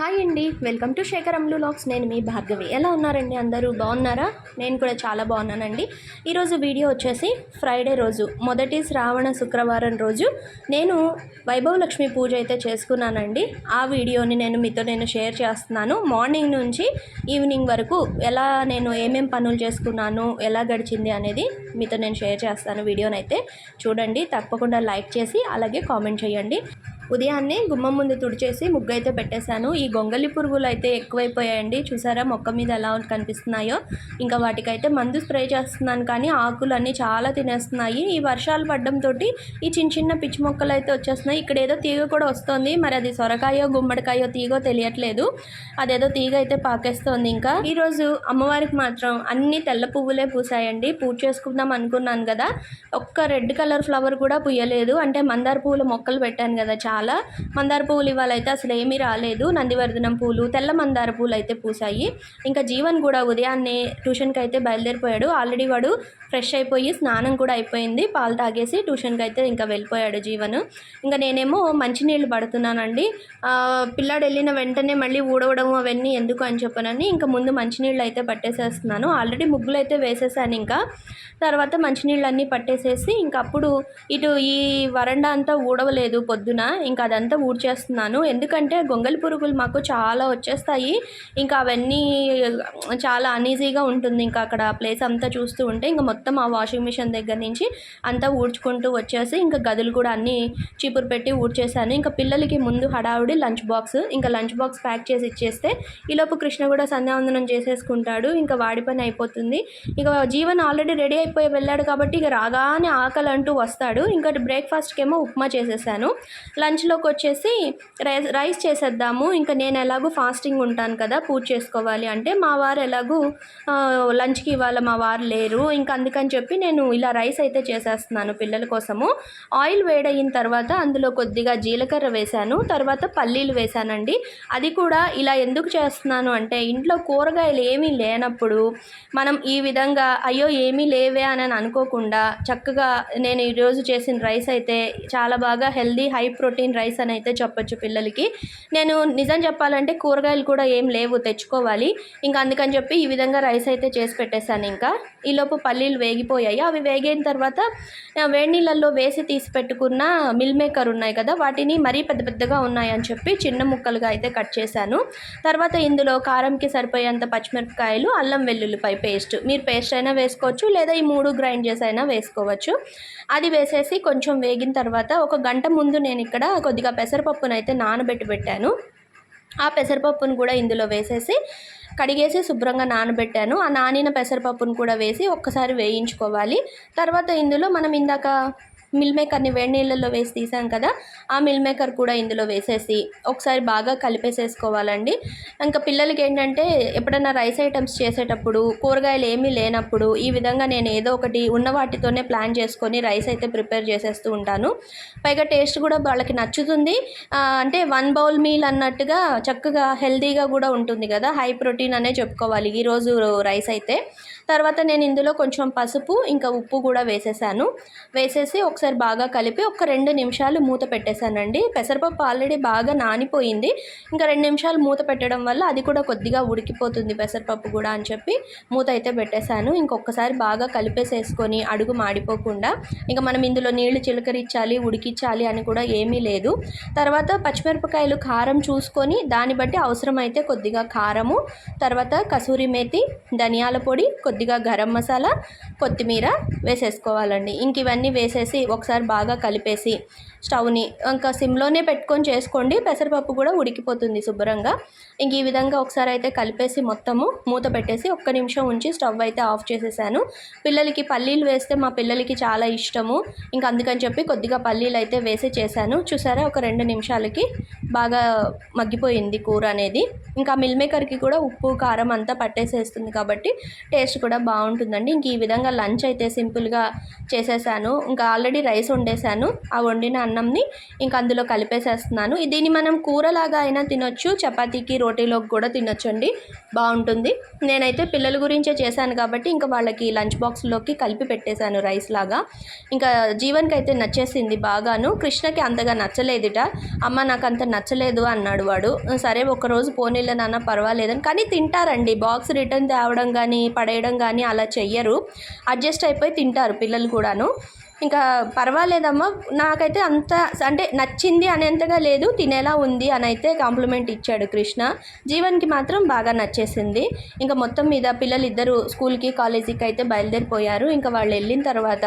Hi అండి welcome to శేఖరంలు lakhs నేను మీ భార్గవి. ఎలా ఉన్నారండి అందరూ? బాగున్నారా? నేను కూడా చాలా బాగున్నానండి. ఈరోజు వీడియో వచ్చేసి ఫ్రైడే రోజు మొదటి శ్రావణ శుక్రవారం రోజు నేను వైభవ లక్ష్మి పూజ అయితే చేసుకున్నానండి. ఆ వీడియోని నేను మీతో నేను షేర్ చేస్తున్నాను. మార్నింగ్ నుంచి ఈవినింగ్ వరకు ఎలా నేను ఏమేం పనులు చేసుకున్నాను ఎలా గడిచింది అనేది మీతో నేను షేర్ చేస్తాను. వీడియోనైతే చూడండి తప్పకుండా లైక్ చేసి అలాగే కామెంట్ చేయండి. ఉదయాన్నే గుమ్మం ముందు తుడిచేసి ముగ్గు అయితే పెట్టేశాను. ఈ గొంగలి పురుగులు అయితే ఎక్కువైపోయాయండి. చూసారా మొక్క మీద ఎలా కనిపిస్తున్నాయో? ఇంకా వాటికైతే మందు స్ప్రే చేస్తున్నాను కానీ ఆకులు అన్నీ చాలా తినేస్తున్నాయి. ఈ వర్షాలు పడడంతో ఈ చిన్న చిన్న పిచ్చి మొక్కలు అయితే వచ్చేస్తున్నాయి. ఇక్కడ ఏదో తీగ కూడా వస్తుంది. మరి అది సొరకాయో గుమ్మడికాయో తీగో తెలియట్లేదు. అదేదో తీగ అయితే పాకేస్తోంది ఇంకా. ఈరోజు అమ్మవారికి మాత్రం అన్ని తెల్ల పువ్వులే పూసాయండి పూజ చేసుకుందాం అనుకున్నాను కదా. ఒక్క రెడ్ కలర్ ఫ్లవర్ కూడా పూయలేదు. అంటే మందార పువ్వుల మొక్కలు పెట్టాను కదా చాలా మందార పువ్వులు ఇవాళ అయితే అసలు ఏమీ రాలేదు. నందివర్ధనం పూలు తెల్ల మందార పూలు అయితే పూసాయి ఇంకా జీవన్ కూడా ఉదయాన్నే ట్యూషన్కి అయితే బయలుదేరిపోయాడు. ఆల్రెడీ వాడు ఫ్రెష్ అయిపోయి స్నానం కూడా అయిపోయింది. పాలు తాగేసి ట్యూషన్కి అయితే ఇంకా వెళ్ళిపోయాడు జీవన్. ఇంకా నేనేమో మంచినీళ్ళు పడుతున్నానండి. పిల్లాడు వెళ్ళిన వెంటనే మళ్ళీ ఊడవడం అవన్నీ ఎందుకు అని చెప్పనని ఇంకా ముందు మంచినీళ్ళు అయితే పట్టేసేస్తున్నాను. ఆల్రెడీ ముగ్గులు అయితే వేసేసాను ఇంకా. తర్వాత మంచినీళ్ళు అన్నీ పట్టేసేసి ఇంకా అప్పుడు ఇటు ఈ వరండా అంతా ఊడవలేదు పొద్దున. ఇంకా అదంతా ఊడ్చేస్తున్నాను. ఎందుకంటే గొంగలి పురుగులు మాకు చాలా వచ్చేస్తాయి. ఇంకా అవన్నీ చాలా అనీజీగా ఉంటుంది. ఇంకా అక్కడ ప్లేస్ అంతా చూస్తూ ఉంటే ఇంకా మొత్తం ఆ వాషింగ్ మిషన్ దగ్గర నుంచి అంతా ఊడ్చుకుంటూ వచ్చేసి ఇంకా గదులు కూడా అన్నీ చీపురు పెట్టి ఊడ్చేసాను ఇంకా పిల్లలకి ముందు హడావుడి లంచ్ బాక్స్. ఇంకా లంచ్ బాక్స్ ప్యాక్ చేసి ఇచ్చేస్తే ఈలోపు కృష్ణ కూడా సంధ్యావందనం చేసేసుకుంటాడు. ఇంకా వాడి పని అయిపోతుంది. ఇక జీవన్ ఆల్రెడీ రెడీ అయిపోయి వెళ్ళాడు కాబట్టి ఇక రాగానే ఆకలి అంటూ వస్తాడు. ఇంకా బ్రేక్ఫాస్ట్కి ఏమో ఉప్మా చేసేసాను. లంచ్లోకి వచ్చేసి రైస్ రైస్ చేసేద్దాము. ఇంకా నేను ఎలాగో ఫాస్టింగ్ ఉంటాను కదా పూజ చేసుకోవాలి అంటే మా వారు ఎలాగూ లంచ్కి ఇవాళ మా వారు లేరు. ఇంకా అందుకని చెప్పి నేను ఇలా రైస్ అయితే చేసేస్తున్నాను పిల్లల కోసము. ఆయిల్ వేడయిన తర్వాత అందులో కొద్దిగా జీలకర్ర వేశాను. తర్వాత పల్లీలు వేశానండి. అది కూడా ఇలా ఎందుకు చేస్తున్నాను అంటే ఇంట్లో కూరగాయలు ఏమీ లేనప్పుడు మనం ఈ విధంగా అయ్యో ఏమీ లేవే అని అనుకోకుండా చక్కగా నేను ఈరోజు చేసిన రైస్ అయితే చాలా బాగా హెల్దీ హై ప్రోటీన్ రైస్ అని అయితే చెప్పొచ్చు పిల్లలకి. నేను నిజం చెప్పాలంటే కూరగాయలు కూడా ఏం లేవు తెచ్చుకోవాలి. ఇంకా అందుకని చెప్పి ఈ విధంగా రైస్ అయితే చేసి పెట్టేశాను ఇంకా. ఈలోపు పల్లీలు వేగిపోయాయి. అవి వేగిన తర్వాత వేడి నీళ్ళల్లో వేసి తీసి పెట్టుకున్న మిల్ మేకర్ ఉన్నాయి కదా వాటిని మరీ పెద్ద పెద్దగా ఉన్నాయని చెప్పి చిన్న ముక్కలుగా అయితే కట్ చేశాను. తర్వాత ఇందులో కారంకి సరిపోయేంత పచ్చిమిరపకాయలు అల్లం వెల్లుల్లిపై పేస్ట్. మీరు పేస్ట్ అయినా వేసుకోవచ్చు లేదా ఈ మూడు గ్రైండ్ చేసి అయినా వేసుకోవచ్చు. అది వేసేసి కొంచెం వేగిన తర్వాత ఒక గంట ముందు నేను ఇక్కడ కొద్దిగా పెసరపప్పును అయితే నానబెట్టి పెట్టాను. ఆ పెసరపప్పును కూడా ఇందులో వేసేసి కడిగేసి శుభ్రంగా నానబెట్టాను. ఆ నానిన పెసరపప్పును కూడా వేసి ఒక్కసారి వేయించుకోవాలి. తర్వాత ఇందులో మనం ఇందాక మిల్ మేకర్ని వేడి నీళ్ళల్లో వేసి తీసాం కదా ఆ మిల్ మేకర్ కూడా ఇందులో వేసేసి ఒకసారి బాగా కలిపేసేసుకోవాలండి. ఇంకా పిల్లలకి ఏంటంటే ఎప్పుడైనా రైస్ ఐటమ్స్ చేసేటప్పుడు కూరగాయలు ఏమీ లేనప్పుడు ఈ విధంగా నేను ఏదో ఒకటి ఉన్న వాటితోనే ప్లాన్ చేసుకొని రైస్ అయితే ప్రిపేర్ చేసేస్తూ ఉంటాను. పైగా టేస్ట్ కూడా వాళ్ళకి నచ్చుతుంది. అంటే వన్ బౌల్ మీల్ అన్నట్టుగా చక్కగా హెల్తీగా కూడా ఉంటుంది కదా హై ప్రోటీన్ అనే చెప్పుకోవాలి ఈరోజు రైస్ అయితే. తర్వాత నేను ఇందులో కొంచెం పసుపు ఇంకా ఉప్పు కూడా వేసేసాను. వేసేసి ఒకసారి బాగా కలిపి ఒక రెండు నిమిషాలు మూత పెట్టేశానండి. పెసరపప్పు ఆల్రెడీ బాగా నానిపోయింది. ఇంకా రెండు నిమిషాలు మూత పెట్టడం వల్ల అది కూడా కొద్దిగా ఉడికిపోతుంది పెసరపప్పు కూడా అని చెప్పి మూత అయితే పెట్టేశాను. ఇంకొకసారి బాగా కలిపేసేసుకొని అడుగు మాడిపోకుండా ఇంకా మనం ఇందులో నీళ్ళు చిలకరించాలి ఉడికించాలి అని కూడా ఏమీ లేదు. తర్వాత పచ్చిమిరపకాయలు కారం చూసుకొని దాన్ని బట్టి అవసరమైతే కొద్దిగా కారము తర్వాత కసూరి మేతి ధనియాల పొడి కొద్దిగా గరం మసాలా కొత్తిమీర వేసేసుకోవాలండి. ఇంక ఇవన్నీ వేసేసి ఒకసారి బాగా కలిపేసి స్టవ్ని ఇంకా సిమ్లోనే పెట్టుకొని చేసుకోండి. పెసరపప్పు కూడా ఉడికిపోతుంది శుభ్రంగా. ఇంక ఈ విధంగా ఒకసారి అయితే కలిపేసి మొత్తము మూత పెట్టేసి ఒక్క నిమిషం ఉంచి స్టవ్ అయితే ఆఫ్ చేసేసాను. పిల్లలకి పల్లీలు వేస్తే మా పిల్లలకి చాలా ఇష్టము. ఇంకా అందుకని చెప్పి కొద్దిగా పల్లీలు అయితే వేసి చేశాను. చూసారా? ఒక రెండు నిమిషాలకి బాగా మగ్గిపోయింది కూర అనేది. ఇంకా మిల్ మేకర్కి కూడా ఉప్పు కారం అంతా పట్టేసేస్తుంది కాబట్టి టేస్ట్ కూడా కూడా బాగుంటుందండి. ఇంక ఈ విధంగా లంచ్ అయితే సింపుల్గా చేసేసాను. ఇంకా ఆల్రెడీ ఆల్రెడీ రైస్ వండేసాను. ఆ వండిన అన్నంని ఇంకా అందులో కలిపేసేస్తున్నాను. దీన్ని మనం కూరలాగా అయినా తినొచ్చు చపాతీకి రోటీలోకి కూడా తినొచ్చండి. బాగుంటుంది. నేనైతే పిల్లల గురించే చేశాను కాబట్టి ఇంకా వాళ్ళకి లంచ్ బాక్స్లోకి కలిపి పెట్టేశాను రైస్ లాగా. ఇంకా జీవన్కి అయితే నచ్చేసింది బాగాను. కృష్ణకి అంతగా నచ్చలేదుట. అమ్మ నాకు అంత నచ్చలేదు అన్నాడు వాడు. సరే ఒకరోజు పోనీలే నాన్న పర్వాలేదని. కానీ తింటారండి. బాక్స్ రిటర్న్ తేవడం కానీ పడేయడం కానీ అలా చెయ్యరు. అడ్జస్ట్ అయిపోయి తింటారు పిల్లలు కూడాను. ఇంకా పర్వాలేదమ్మా నాకైతే అంత అంటే నచ్చింది అనేంతగా లేదు తినేలా ఉంది అని అయితే కాంప్లిమెంట్ ఇచ్చాడు కృష్ణ. జీవన్కి మాత్రం బాగా నచ్చేసింది. ఇంకా మొత్తం మీద పిల్లలు ఇద్దరు స్కూల్కి కాలేజీకి అయితే బయలుదేరిపోయారు. ఇంకా వాళ్ళు వెళ్ళిన తర్వాత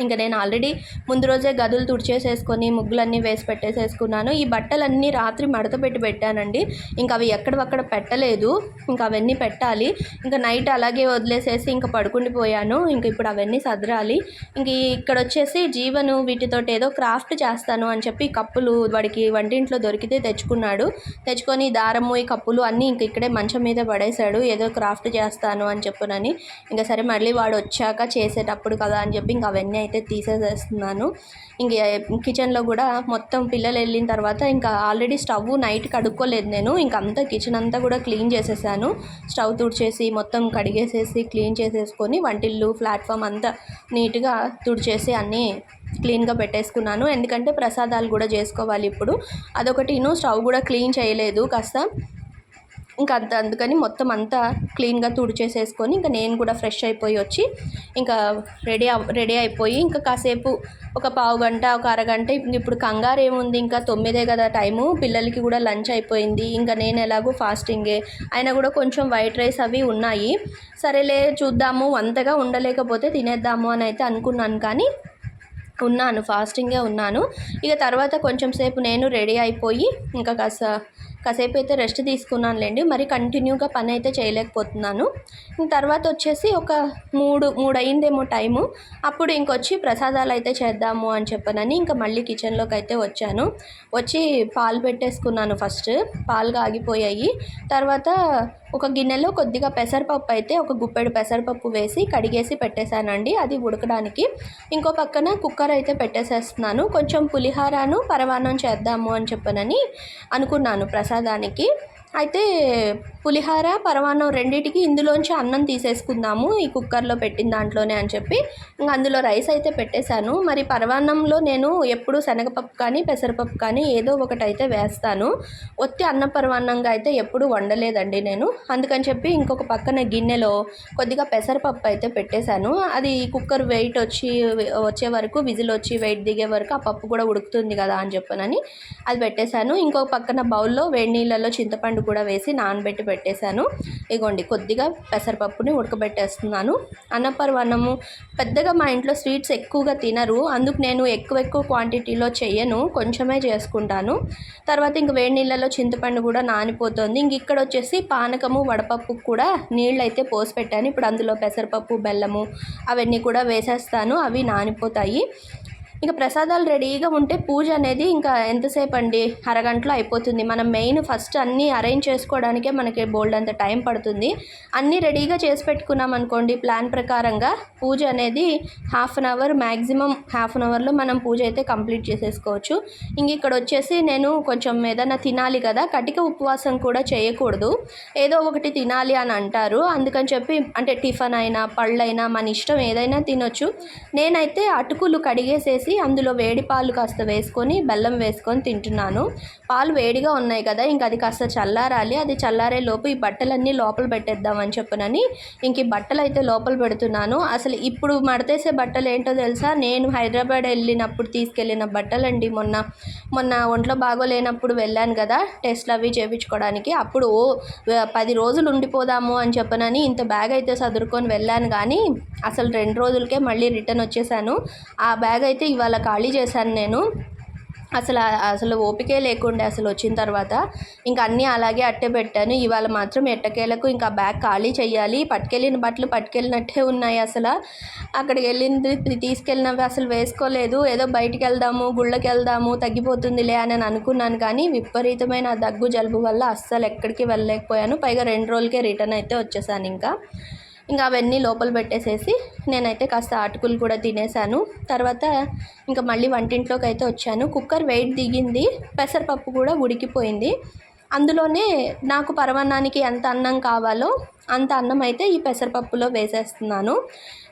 ఇంకా నేను ఆల్రెడీ ముందు రోజే గదులు తుడిచేసేసుకొని ముగ్గులన్నీ వేసి పెట్టేసేసుకున్నాను. ఈ బట్టలన్నీ రాత్రి మడత పెట్టి పెట్టానండి. ఇంకా అవి ఎక్కడవక్కడ పెట్టలేదు. ఇంకా అవన్నీ పెట్టాలి. ఇంకా నైట్ అలాగే వదిలేసేసి ఇంకా పడుకుండిపోయాను. ఇంకా ఇప్పుడు అవన్నీ సదరాలి. ఇంక ఇక్కడ వచ్చేసి జీవను వీటితో ఏదో క్రాఫ్ట్ చేస్తాను అని చెప్పి కప్పులు వాడికి వంటింట్లో దొరికితే తెచ్చుకున్నాడు. తెచ్చుకొని దారము ఈ కప్పులు అన్నీ ఇంక ఇక్కడే మంచం మీద పడేశాడు. ఏదో క్రాఫ్ట్ చేస్తాను అని చెప్పునని. ఇంకా సరే మళ్ళీ వాడు వచ్చాక చేసేటప్పుడు కదా అని చెప్పి ఇంకా అవన్నీ అయితే తీసేసేస్తున్నాను. ఇంక కిచెన్లో కూడా మొత్తం పిల్లలు వెళ్ళిన తర్వాత ఇంకా ఆల్రెడీ స్టవ్ నైట్ కడుక్కోలేదు నేను. ఇంకా అంతా కిచెన్ అంతా కూడా క్లీన్ చేసేసాను. స్టవ్ తుడిచేసి మొత్తం కడిగేసేసి క్లీన్ చేసేసుకొని వంటిల్లు ప్లాట్ఫామ్ అంతా నీట్గా తుడిచేసి అన్నీ క్లీన్గా పెట్టేసుకున్నాను. ఎందుకంటే ప్రసాదాలు కూడా చేసుకోవాలి ఇప్పుడు. అదొకటి స్టవ్ కూడా క్లీన్ చేయలేదు కాస్త. ఇంకా అంత అందుకని మొత్తం అంతా క్లీన్గా తుడిచేసేసుకొని ఇంకా నేను కూడా ఫ్రెష్ అయిపోయి వచ్చి ఇంకా రెడీ రెడీ అయిపోయి ఇంకా కాసేపు ఒక పావు గంట ఒక అరగంట ఇప్పుడు కంగారు ఏముంది ఇంకా తొమ్మిదే కదా టైము పిల్లలకి కూడా లంచ్ అయిపోయింది. ఇంకా నేను ఎలాగో ఫాస్టింగే. అయినా కూడా కొంచెం వైట్ రైస్ అవి ఉన్నాయి. సరేలే చూద్దాము అంతగా ఉండలేకపోతే తినేద్దాము అని అయితే అనుకున్నాను కానీ ఉన్నాను ఫాస్టింగే ఉన్నాను. ఇక తర్వాత కొంచెం సేపు నేను రెడీ అయిపోయి ఇంకా కాస్త కాసేపు అయితే రెస్ట్ తీసుకున్నానులేండి. మరి కంటిన్యూగా పని అయితే చేయలేకపోతున్నాను. తర్వాత వచ్చేసి ఒక మూడు మూడు అయిందేమో టైము. అప్పుడు ఇంకొచ్చి ప్రసాదాలు అయితే చేద్దాము అని చెప్పనని ఇంకా మళ్ళీ కిచెన్లోకి అయితే వచ్చాను. వచ్చి పాలు పెట్టేసుకున్నాను ఫస్ట్. పాలు ఆగిపోయాయి. తర్వాత ఒక గిన్నెలో కొద్దిగా పెసరపప్పు అయితే ఒక గుప్పెడు పెసరపప్పు వేసి కడిగేసి పెట్టేశానండి అది ఉడకడానికి. ఇంకో పక్కన కుక్కర్ అయితే పెట్టేసేస్తున్నాను. కొంచెం పులిహారాను పరమాన్నం చేద్దాము అని చెప్పనని అనుకున్నాను ప్రసాద్ ప్రసాదానికి అయితే పులిహార పరమాన్నం రెండింటికి ఇందులోంచి అన్నం తీసేసుకుందాము. ఈ కుక్కర్లో పెట్టిన దాంట్లోనే అని చెప్పి ఇంకా అందులో రైస్ అయితే పెట్టేశాను. మరి పరమాన్నంలో నేను ఎప్పుడు శనగపప్పు కానీ పెసరపప్పు కానీ ఏదో ఒకటి అయితే వేస్తాను. ఒత్తి అన్న పరమాన్నంగా అయితే ఎప్పుడు వండలేదండి నేను. అందుకని చెప్పి ఇంకొక పక్కన గిన్నెలో కొద్దిగా పెసరపప్పు అయితే పెట్టేశాను. అది కుక్కర్ వెయిట్ వచ్చి వచ్చే వరకు విజిల్ వచ్చి వెయిట్ దిగే వరకు ఆ పప్పు కూడా ఉడుకుతుంది కదా అని చెప్పనని అది పెట్టేశాను. ఇంకొక పక్కన బౌల్లో వేడి నీళ్ళలో చింతపండు కూడా వేసి నానబెట్టి పెట్టేశాను. ఇగోండి కొద్దిగా పెసరపప్పుని ఉడకబెట్టేస్తున్నాను. అన్నపరవన్నము పెద్దగా మా ఇంట్లో స్వీట్స్ ఎక్కువగా తినరు. అందుకు నేను ఎక్కువ ఎక్కువ క్వాంటిటీలో చెయ్యను కొంచెమే చేసుకుంటాను. తర్వాత ఇంక వేడి నీళ్ళలో చింతపండు కూడా నానిపోతుంది. ఇంక ఇక్కడ వచ్చేసి పానకము వడపప్పు కూడా నీళ్ళు అయితే పోసి పెట్టాను ఇప్పుడు అందులో పెసరపప్పు బెల్లము అవన్నీ కూడా వేసేస్తాను. అవి నానిపోతాయి. ఇక ప్రసాదాలు రెడీగా ఉంటే పూజ అనేది ఇంకా ఎంతసేపు అండి అరగంటలో అయిపోతుంది. మనం మెయిన్ ఫస్ట్ అన్నీ అరేంజ్ చేసుకోవడానికే మనకి బోల్డ్ అంత టైం పడుతుంది. అన్నీ రెడీగా చేసి పెట్టుకున్నాం అనుకోండి ప్లాన్ ప్రకారంగా పూజ అనేది half an hour maximum half an అవర్లో మనం పూజ అయితే కంప్లీట్ చేసేసుకోవచ్చు. ఇంక ఇక్కడ వచ్చేసి నేను కొంచెం ఏదైనా తినాలి కదా కటిక ఉపవాసం కూడా చేయకూడదు. ఏదో ఒకటి తినాలి అని అంటారు. అందుకని చెప్పి అంటే టిఫిన్ అయినా పళ్ళైనా మన ఇష్టం ఏదైనా తినొచ్చు. నేనైతే అటుకులు కడిగేసేసి అందులో వేడి పాలు కాస్త వేసుకొని బెల్లం వేసుకొని తింటున్నాను. పాలు వేడిగా ఉన్నాయి కదా ఇంక అది కాస్త చల్లారాలి. అది చల్లారే లోపు ఈ బట్టలన్నీ లోపల పెట్టేద్దామని చెప్పనని ఇంక ఈ బట్టలు అయితే లోపల పెడుతున్నాను. అసలు ఇప్పుడు మడతేసే బట్టలు ఏంటో తెలుసా? నేను హైదరాబాద్ వెళ్ళినప్పుడు తీసుకెళ్ళిన బట్టలండి. మొన్న మొన్న ఒంట్లో బాగోలేనప్పుడు వెళ్ళాను కదా టెస్ట్లు అవి చేయించుకోవడానికి అప్పుడు ఓ పది రోజులు ఉండిపోదాము అని చెప్పనని ఇంత బ్యాగ్ అయితే సదురుకొని వెళ్ళాను. కానీ అసలు రెండు రోజులకే మళ్ళీ రిటర్న్ వచ్చేసాను. ఆ బ్యాగ్ అయితే ఇవాళ ఖాళీ చేశాను నేను. అసలు అసలు ఓపికే లేకుండా అసలు వచ్చిన తర్వాత ఇంకా అన్నీ అలాగే అట్టే పెట్టాను. ఇవాళ మాత్రం ఎట్టకేలకు ఇంకా బ్యాగ్ ఖాళీ చేయాలి పట్టుకెళ్ళిన బట్టలు పట్టుకెళ్ళినట్టే ఉన్నాయి అసలు. అక్కడికి వెళ్ళింది తీసుకెళ్ళినవి అసలు వేసుకోలేదు. ఏదో బయటికి వెళ్దాము గుళ్ళకి వెళ్దాము తగ్గిపోతుందిలే అని అనుకున్నాను కానీ విపరీతమైన దగ్గు జలుబు వల్ల అస్సలు ఎక్కడికి వెళ్ళలేకపోయాను. పైగా రెండు రోజులకే రిటర్న్ అయితే వచ్చేసాను ఇంకా. ఇంకా అవన్నీ లోపల పెట్టేసేసి నేనైతే కాస్త అటుకులు కూడా తినేసాను. తర్వాత ఇంకా మళ్ళీ వంటింట్లోకి అయితే వచ్చాను. కుక్కర్ వెయిట్ దిగింది. పెసరపప్పు కూడా ఉడికిపోయింది. అందులోనే నాకు పరమాన్నానికి ఎంత అన్నం కావాలో అంత అన్నం అయితే ఈ పెసరపప్పులో వేసేస్తున్నాను.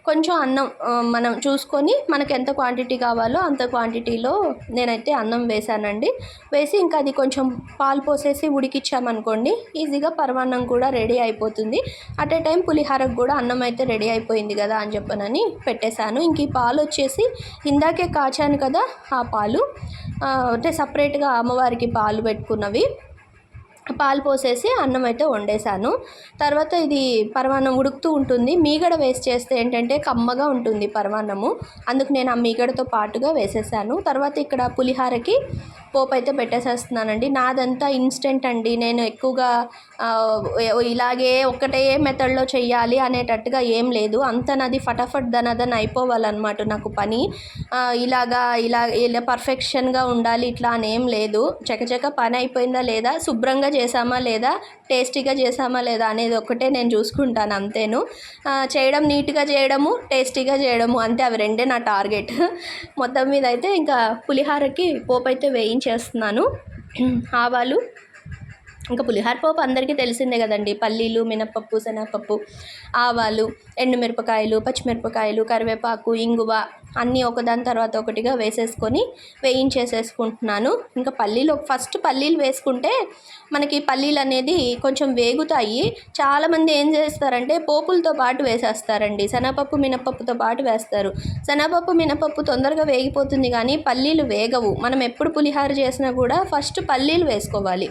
కొంచెం అన్నం మనం చూసుకొని మనకు ఎంత క్వాంటిటీ కావాలో అంత క్వాంటిటీలో నేనైతే అన్నం వేసానండి వేసి ఇంకా అది కొంచెం పాలు పోసేసి ఉడికిచ్చామనుకోండి ఈజీగా పరమాన్నం కూడా రెడీ అయిపోతుంది. అట్ ఏ టైం పులిహారకు కూడా అన్నం అయితే రెడీ అయిపోయింది కదా అని చెప్పనని పెట్టేశాను. ఇంక ఈ పాలు వచ్చేసి ఇందాకే కాచాను కదా ఆ పాలు. అంటే సపరేట్గా అమ్మవారికి పాలు పెట్టుకున్నవి. పాలు పోసేసి అన్నం అయితే వండేసాను తర్వాత ఇది పరమాన్నం ఉడుకుతూ ఉంటుంది. మీగడ వేస్ట్ చేస్తే ఏంటంటే కమ్మగా ఉంటుంది పరమాన్నము. అందుకు నేను ఆ మీగడతో పాటుగా వేసేసాను. తర్వాత ఇక్కడ పులిహారకి పోపు అయితే పెట్టేసేస్తున్నానండి. నాదంతా ఇన్స్టెంట్ అండి. నేను ఎక్కువగా ఇలాగే ఒక్కటే మెథడ్లో చెయ్యాలి అనేటట్టుగా ఏం లేదు. అంత నాది ఫటాఫట్ దనదన్ అయిపోవాలన్నమాట నాకు పని. ఇలాగా ఇలా ఇలా పర్ఫెక్షన్గా ఉండాలి ఇట్లా అని ఏం లేదు. చకచక పని అయిపోయిందా లేదా? శుభ్రంగా చేసామా లేదా? టేస్టీగా చేసామా లేదా అనేది ఒకటే నేను చూసుకుంటాను అంతేను. చేయడం నీట్గా చేయడము టేస్టీగా చేయడము అంతే అవి రెండే నా టార్గెట్. మొత్తం మీద అయితే ఇంకా పులిహారకి పోపు అయితే వేయించేస్తున్నాను. ఆవాలు ఇంకా పులిహార పోపు అందరికీ తెలిసిందే కదండి. పల్లీలు మినపప్పు శనగపప్పు ఆవాలు ఎండుమిరపకాయలు పచ్చిమిరపకాయలు కరివేపాకు ఇంగువ అన్నీ ఒకదాని తర్వాత ఒకటిగా వేసేసుకొని వేయించేసేసుకుంటున్నాను. ఇంకా పల్లీలు ఫస్ట్ పల్లీలు వేసుకుంటే మనకి పల్లీలు అనేది కొంచెం వేగుతాయి. చాలామంది ఏం చేస్తారంటే పోపులతో పాటు వేసేస్తారండి. శనగపప్పు మినపప్పుతో పాటు వేస్తారు. శనగపప్పు మినపప్పు తొందరగా వేగిపోతుంది కానీ పల్లీలు వేగవు. మనం ఎప్పుడు పులిహార చేసినా కూడా ఫస్ట్ పల్లీలు వేసుకోవాలి.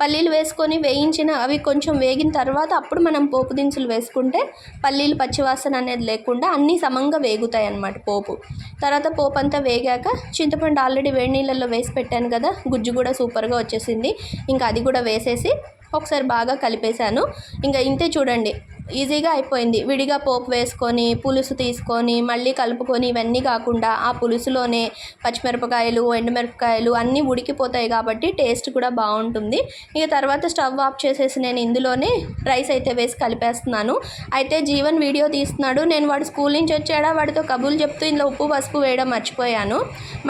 పల్లీలు వేసుకొని వేయించిన అవి కొంచెం వేగిన తర్వాత అప్పుడు మనం పోపు దినుసులు వేసుకుంటే పల్లీలు పచ్చివాసన అనేది లేకుండా అన్నీ సమంగా వేగుతాయి అన్నమాట పోపు. తర్వాత పోపు అంతా వేగాక చింతపండు ఆల్రెడీ వేడి నీళ్ళల్లో వేసి పెట్టాను కదా గుజ్జు కూడా సూపర్గా వచ్చేసింది. ఇంకా అది కూడా వేసేసి ఒకసారి బాగా కలిపేశాను. ఇంకా ఇంతే చూడండి. ఈజీగా అయిపోయింది. విడిగా పోపు వేసుకొని పులుసు తీసుకొని మళ్ళీ కలుపుకొని ఇవన్నీ కాకుండా ఆ పులుసులోనే పచ్చిమిరపకాయలు ఎండుమిరపకాయలు అన్నీ ఉడికిపోతాయి కాబట్టి టేస్ట్ కూడా బాగుంటుంది. ఇక తర్వాత స్టవ్ ఆఫ్ చేసేసి నేను ఇందులోనే రైస్ అయితే వేసి కలిపేస్తున్నాను. అయితే జీవన్ వీడియో తీస్తున్నాడు. నేను వాడు స్కూల్ నుంచి వచ్చాడా? వాడితో కబుర్లు చెప్తూ ఇందులో ఉప్పు పసుపు వేయడం మర్చిపోయాను.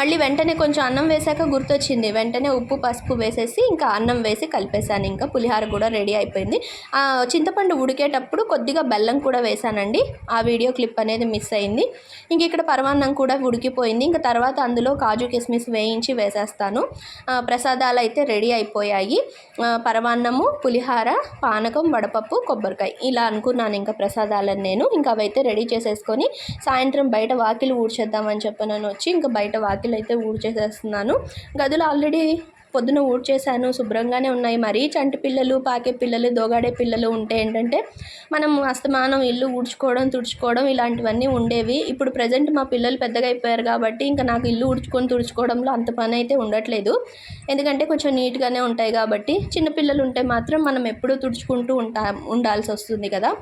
మళ్ళీ వెంటనే కొంచెం అన్నం వేసాక గుర్తొచ్చింది. వెంటనే ఉప్పు పసుపు వేసేసి ఇంకా అన్నం వేసి కలిపేశాను. ఇంకా పులిహార కూడా రెడీ అయిపోయింది. చింతపండు ఉడికేటప్పుడు కొద్దిగా బెల్లం కూడా వేసానండి ఆ వీడియో క్లిప్ అనేది మిస్ అయింది. ఇంక ఇక్కడ పరమాన్నం కూడా ఉడికిపోయింది. ఇంకా తర్వాత అందులో కాజు కిస్మిస్ వేయించి వేసేస్తాను. ప్రసాదాలు అయితే రెడీ అయిపోయాయి. పరమాన్నము పులిహార పానకం వడపప్పు కొబ్బరికాయ ఇలా అనుకున్నాను ఇంకా ప్రసాదాలను నేను. ఇంకా అవైతే రెడీ చేసేసుకొని సాయంత్రం బయట వాకిలు ఊడ్చేద్దామని చెప్పి నన్ను వచ్చి ఇంకా బయట వాకిలు అయితే ఊడ్చేసేస్తున్నాను. గదులు ఆల్రెడీ పొద్దున ఊడ్చేశాను శుభ్రంగానే ఉన్నాయి. మరీ చంటి పిల్లలు పాకే పిల్లలు దోగాడే పిల్లలు ఉంటే ఏంటంటే మనం అస్తమానం ఇల్లు ఊడ్చుకోవడం తుడుచుకోవడం ఇలాంటివన్నీ ఉండేవి. ఇప్పుడు ప్రజెంట్ మా పిల్లలు పెద్దగా అయిపోయారు కాబట్టి ఇంకా నాకు ఇల్లు ఊడ్చుకొని తుడుచుకోవడంలో అంత పని అయితే ఉండట్లేదు. ఎందుకంటే కొంచెం నీట్గానే ఉంటాయి కాబట్టి చిన్నపిల్లలు ఉంటే మాత్రం మనం ఎప్పుడూ తుడుచుకుంటూ ఉంటా ఉండాల్సి వస్తుంది కదా.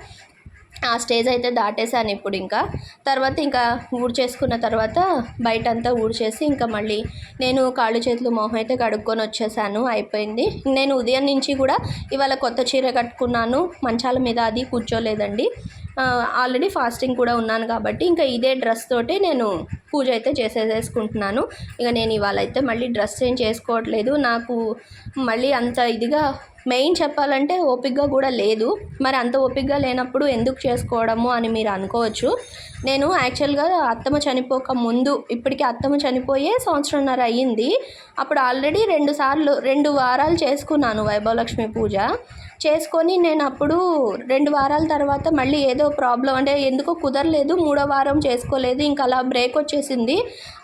ఆ స్టేజ్ అయితే దాటేసాను ఇప్పుడు ఇంకా. తర్వాత ఇంకా ఊడ్చేసుకున్న తర్వాత బయట అంతా ఊడ్చేసి ఇంకా మళ్ళీ నేను కాళ్ళు చేతులు మొహం అయితే కడుక్కొని వచ్చేసాను. అయిపోయింది. నేను ఉదయం నుంచి కూడా ఇవాళ కొత్త చీర కట్టుకున్నాను. మంచాల మీద అది కూర్చోలేదండి. ఆల్రెడీ ఫాస్టింగ్ కూడా ఉన్నాను కాబట్టి ఇంకా ఇదే డ్రెస్ తోటి నేను పూజ అయితే చేసేసేసుకుంటున్నాను. ఇక నేను ఇవాళ అయితే మళ్ళీ డ్రెస్ చేంజ్ చేసుకోవట్లేదు. నాకు మళ్ళీ అంత ఇదిగా మెయిన్ చెప్పాలంటే ఓపికగా కూడా లేదు. మరి అంత ఓపికగా లేనప్పుడు ఎందుకు చేసుకోవడము అని మీరు అనుకోవచ్చు. నేను యాక్చువల్గా అత్తమ్మ చనిపోక ముందు ఇప్పటికి అత్తమ్మ చనిపోయే సంవత్సరంన్నర అయ్యింది. అప్పుడు ఆల్రెడీ రెండు సార్లు రెండు వారాలు చేసుకున్నాను వైభవలక్ష్మి పూజ. చేసుకొని నేను అప్పుడు రెండు వారాల తర్వాత మళ్ళీ ఏదో ప్రాబ్లం అంటే ఎందుకో కుదరలేదు మూడో వారం చేసుకోలేదు ఇంకా అలా బ్రేక్ వచ్చేసింది.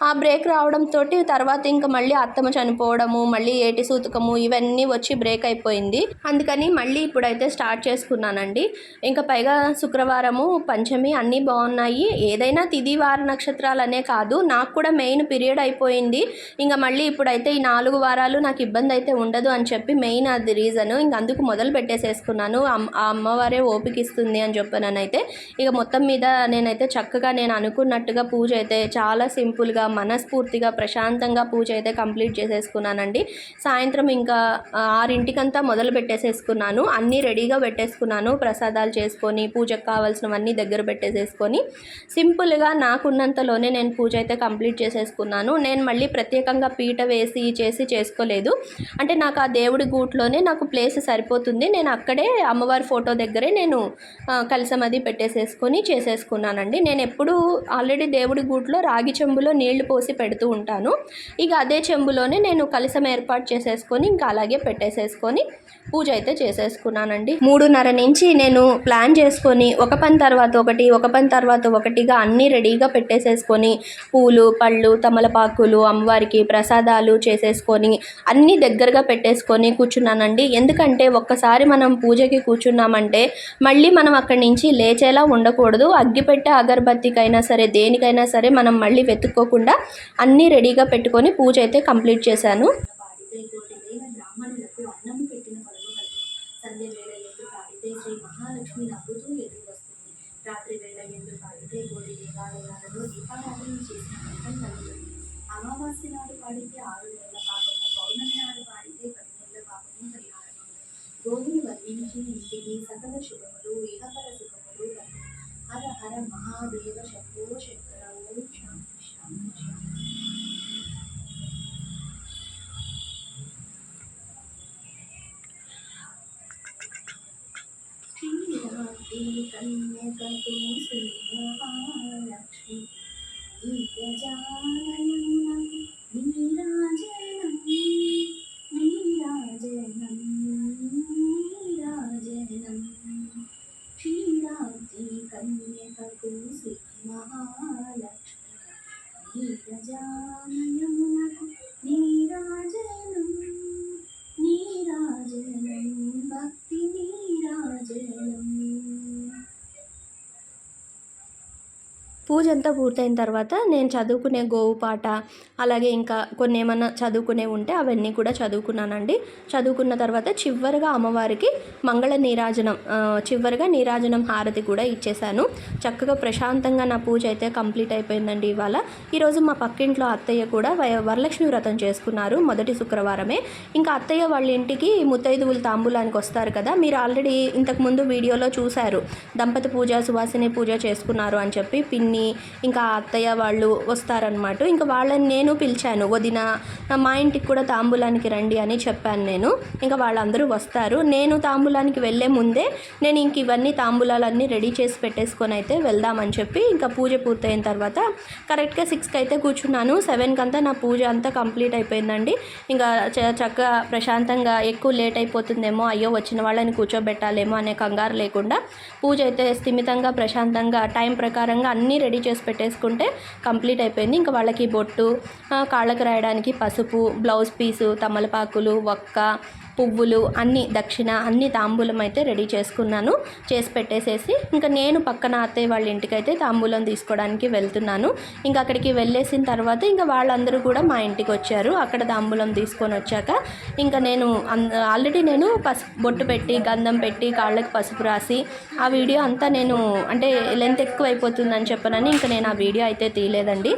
ఆ బ్రేక్ రావడంతో తర్వాత ఇంకా మళ్ళీ అత్తమ్మ చనిపోవడము మళ్ళీ ఏటి సూతకము ఇవన్నీ వచ్చి బ్రేక్ అయిపోయింది. అందుకని మళ్ళీ ఇప్పుడైతే స్టార్ట్ చేసుకున్నానండి. ఇంకా పైగా శుక్రవారము పంచమి అన్నీ బాగున్నాయి. ఏదైనా తిది వార నక్షత్రాలనే కాదు నాకు కూడా మెయిన్ పీరియడ్ అయిపోయింది. ఇంకా మళ్ళీ ఇప్పుడైతే ఈ నాలుగు వారాలు నాకు ఇబ్బంది అయితే ఉండదు అని చెప్పి మెయిన్ అది రీజను ఇంక అందుకు మొదలు పెట్టేసేసుకున్నాను. ఆ అమ్మవారే ఓపికిస్తుంది అని చెప్పానైతే ఇక మొత్తం మీద నేనైతే చక్కగా నేను అనుకున్నట్టుగా పూజ అయితే చాలా సింపుల్గా మనస్ఫూర్తిగా ప్రశాంతంగా పూజ అయితే కంప్లీట్ చేసేసుకున్నానండి. సాయంత్రం ఇంకా ఆరింటికంతా మొదలు పెట్టేసేసుకున్నాను. అన్నీ రెడీగా పెట్టేసుకున్నాను. ప్రసాదాలు చేసుకొని పూజకు కావాల్సినవన్నీ దగ్గర పెట్టేసేసుకొని సింపుల్గా నాకున్నంతలోనే నేను పూజ అయితే కంప్లీట్ చేసేసుకున్నాను. నేను మళ్ళీ ప్రత్యేకంగా పీట వేసి చేసి చేసుకోలేదు. అంటే నాకు ఆ దేవుడి గూట్లోనే నాకు ప్లేస్ సరిపోతుంది. నేను అక్కడే అమ్మవారి ఫోటో దగ్గరే నేను ఆ, కలసం అది పెట్టేసేసుకొని చేసేసుకున్నానండి. నేను ఎప్పుడు ఆల్రెడీ దేవుడి గూట్లో రాగి చెంబులో నీళ్ళు పోసి పెడుతూ ఉంటాను. ఇక అదే చెంబులోనే నేను కలసం ఏర్పాటు చేసేసుకొని ఇంకా అలాగే పెట్టేసేసుకొని పూజ అయితే చేసేసుకున్నానండి. మూడున్నర నుంచి నేను ప్లాన్ చేసుకొని ఒక పని తర్వాత ఒకటి ఒక పని తర్వాత ఒకటిగా అన్నీ రెడీగా పెట్టేసేసుకొని పూలు పళ్ళు తమలపాకులు అమ్మవారికి ప్రసాదాలు చేసేసుకొని అన్నీ దగ్గరగా పెట్టేసుకొని కూర్చున్నానండి. ఎందుకంటే ఒక్కసారి మనం పూజకి కూర్చున్నామంటే మళ్ళీ మనం అక్కడి నుంచి లేచేలా ఉండకూడదు. అగ్గిపెట్టె అగరబత్తికైనా సరే దేనికైనా సరే మనం మళ్ళీ వెతుక్కోకుండా అన్నీ రెడీగా పెట్టుకొని పూజ అయితే కంప్లీట్ చేశాను. శ్రీరాత్రి కన్యకకు శ్రీ పూజ అంతా పూర్తయిన తర్వాత నేను చదువుకునే గోవు పాట అలాగే ఇంకా కొన్ని ఏమన్నా చదువుకునే ఉంటే అవన్నీ కూడా చదువుకున్నానండి. చదువుకున్న తర్వాత చివరిగా అమ్మవారికి మంగళ నీరాజనం చివరిగా నీరాజనం హారతి కూడా ఇచ్చేసాను చక్కగా ప్రశాంతంగా నా పూజ అయితే కంప్లీట్ అయిపోయిందండి ఇవాళ. ఈరోజు మా పక్కింట్లో అత్తయ్య కూడా వరలక్ష్మి వ్రతం చేసుకున్నారు మొదటి శుక్రవారమే. ఇంకా అత్తయ్య వాళ్ళ ఇంటికి ముత్తైదువులు తాంబూలానికి వస్తారు కదా మీరు ఆల్రెడీ ఇంతకుముందు వీడియోలో చూశారు. దంపతి పూజ సువాసిని పూజ చేసుకున్నారు అని చెప్పి పిన్ని ఇంకా అత్తయ్య వాళ్ళు వస్తారనమాట ఇంకా వాళ్ళని నేను పిలిచాను వదిన మా ఇంటికి కూడా తాంబూలానికి రండి అని చెప్పాను నేను. ఇంకా వాళ్ళందరూ వస్తారు. నేను తాంబూలానికి వెళ్ళే ముందే నేను ఇంక ఇవన్నీ తాంబూలాలన్నీ రెడీ చేసి పెట్టేసుకొని అయితే వెళ్దామని చెప్పి ఇంకా పూజ పూర్తయిన తర్వాత కరెక్ట్గా సిక్స్కి అయితే కూర్చున్నాను. సెవెన్కి అంతా నా పూజ అంతా కంప్లీట్ అయిపోయిందండి. ఇంకా చ- చక్కగా ప్రశాంతంగా ఎక్కువ లేట్ అయిపోతుందేమో అయ్యో వచ్చిన వాళ్ళని కూర్చోబెట్టాలేమో అనే కంగారు లేకుండా పూజ అయితే స్థిమితంగా ప్రశాంతంగా టైం ప్రకారంగా అన్నీ రెడీ చేసి పెట్టేసుకుంటే కంప్లీట్ అయిపోయింది. ఇంకా వాళ్ళకి బొట్టు కాళ్ళకు రాయడానికి పసుపు బ్లౌజ్ పీసు తమలపాకులు ఒక్క పువ్వులు అన్ని దక్షిణ అన్ని తాంబూలం అయితే రెడీ చేసుకున్నాను. చేసి పెట్టేసేసి ఇంకా నేను పక్కన అత్తయ్య వాళ్ళ ఇంటికి అయితే తాంబూలం తీసుకోవడానికి వెళ్తున్నాను. ఇంకా అక్కడికి వెళ్ళేసిన తర్వాత ఇంకా వాళ్ళందరూ కూడా మా ఇంటికి వచ్చారు. అక్కడ తాంబూలం తీసుకొని వచ్చాక ఇంకా నేను ఆల్రెడీ నేను పసుపు బొట్టు పెట్టి గంధం పెట్టి కాళ్ళకి పసుపు రాసి ఆ వీడియో అంతా నేను అంటే లెంత్ ఎక్కువ అయిపోతుందని చెప్పనని ఇంకా నేను ఆ వీడియో అయితే తీయలేదండి.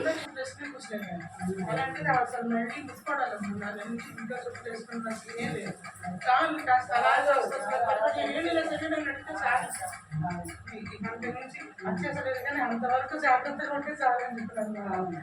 అలాంటిది అసలు కాస్త అలాగే వస్తుంది నీళ్ళు చాలు నుంచి వచ్చేసలేదు కానీ అంతవరకు జాగ్రత్తగా ఉంటే చాలని చెప్పినాను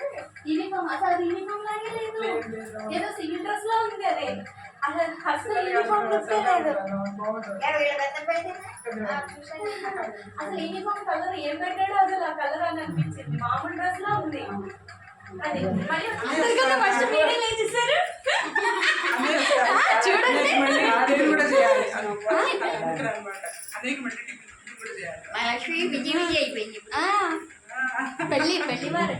యూనిఫామ్ అసలు యూనిఫామ్ లాగే లేదు ఏదో సివిల్ డ్రెస్లో ఉంది అది అసలు అసలు యూనిఫామ్ లుక్ లేదు అసలు యూనిఫామ్ కలర్ ఏం పెట్టాడో అసలు ఆ కలర్ అని అనిపించింది మామూలు డ్రెస్లో ఉంది అది అందరికన్నా ఫస్ట్ మీరే చూడండి మా లక్ష్మి అయిపోయింది పెళ్ళి పెళ్ళి వారు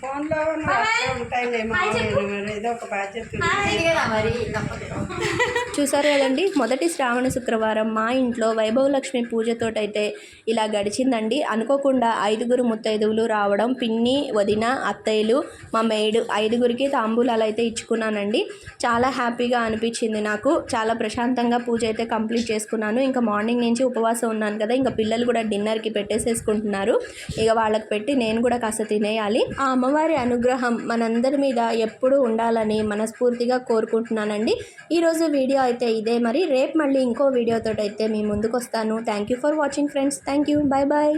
ఫోన్లో మరి ఏదో ఒక బాధ్యత మరి చూసారు కదండి? మొదటి శ్రావణ శుక్రవారం మా ఇంట్లో వైభవలక్ష్మి పూజతోటైతే ఇలా గడిచిందండి. అనుకోకుండా ఐదుగురు ముత్తైదువులు రావడం పిన్ని వదిన అత్తయ్యలు మా మేడు ఐదుగురికి తాంబూలాలు అయితే ఇచ్చుకున్నానండి. చాలా హ్యాపీగా అనిపించింది నాకు. చాలా ప్రశాంతంగా పూజ అయితే కంప్లీట్ చేసుకున్నాను. ఇంకా మార్నింగ్ నుంచి ఉపవాసం ఉన్నాను కదా ఇంకా పిల్లలు కూడా డిన్నర్కి పెట్టేసేసుకుంటున్నారు. ఇక వాళ్ళకి పెట్టి నేను కూడా కాస్త తినేయాలి. ఆ అమ్మవారి అనుగ్రహం మనందరి మీద ఎప్పుడూ ఉండాలని మనస్ఫూర్తిగా కోరుకుంటున్నానండి. ఈరోజు వీడియో అయితే ఇదే మరి. రేపు మళ్ళీ ఇంకో వీడియోతో అయితే మీ ముందుకు వస్తాను thank you for watching friends thank you bye bye